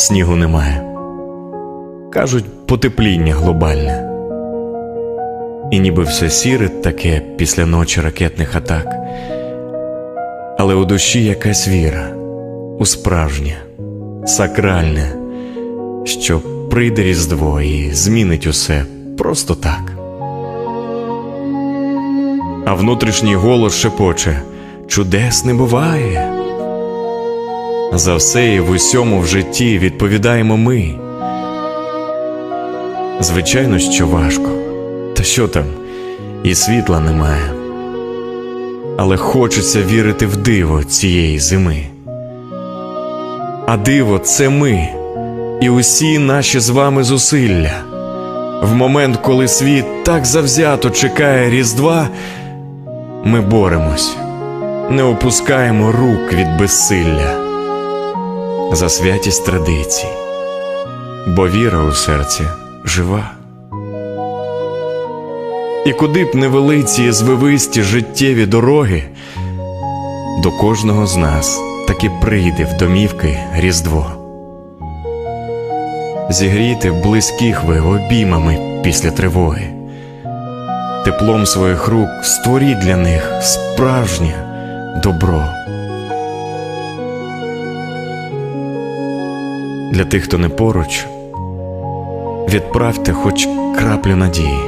снігу немає. Кажуть, потепління глобальне. І ніби все сіре таке після ночі ракетних атак. Але у душі якась віра, у справжнє, сакральне, що прийде Різдво і змінить усе просто так. А внутрішній голос шепоче чудес не буває. За все і в усьому в житті відповідаємо ми. Звичайно, що важко. Та що там, і світла немає. Але хочеться вірити в диво цієї зими. А диво це ми і усі наші з вами зусилля. В момент, коли світ так завзято чекає Різдва, ми боремось, не опускаємо рук від безсилля за святість традицій, бо віра у серці жива. І куди б не вели ці звивисті життєві дороги, до кожного з нас таки прийде в домівки Різдво. Зігрійте близьких ви обіймами після тривоги, теплом своїх рук створіть для них справжнє добро. Для тих, хто не поруч, відправте хоч краплю надії.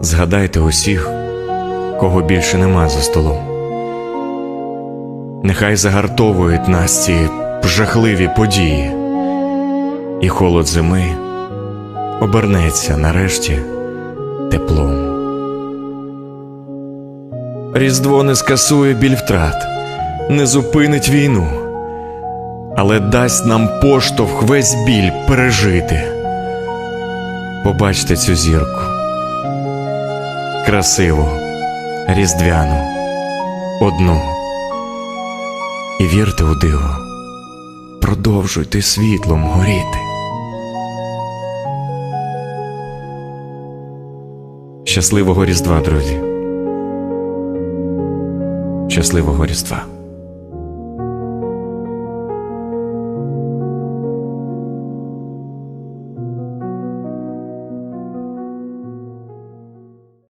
Згадайте усіх, кого більше нема за столом. Нехай загартовують нас ці жахливі події, і холод зими обернеться нарешті теплом. Різдво не скасує біль втрат, не зупинить війну, але дасть нам поштовх весь біль пережити. Побачте цю зірку красиву, різдвяну, одну. І вірте у диво, продовжуйте світлом горіти. Щасливого Різдва, друзі. Щасливого Різдва.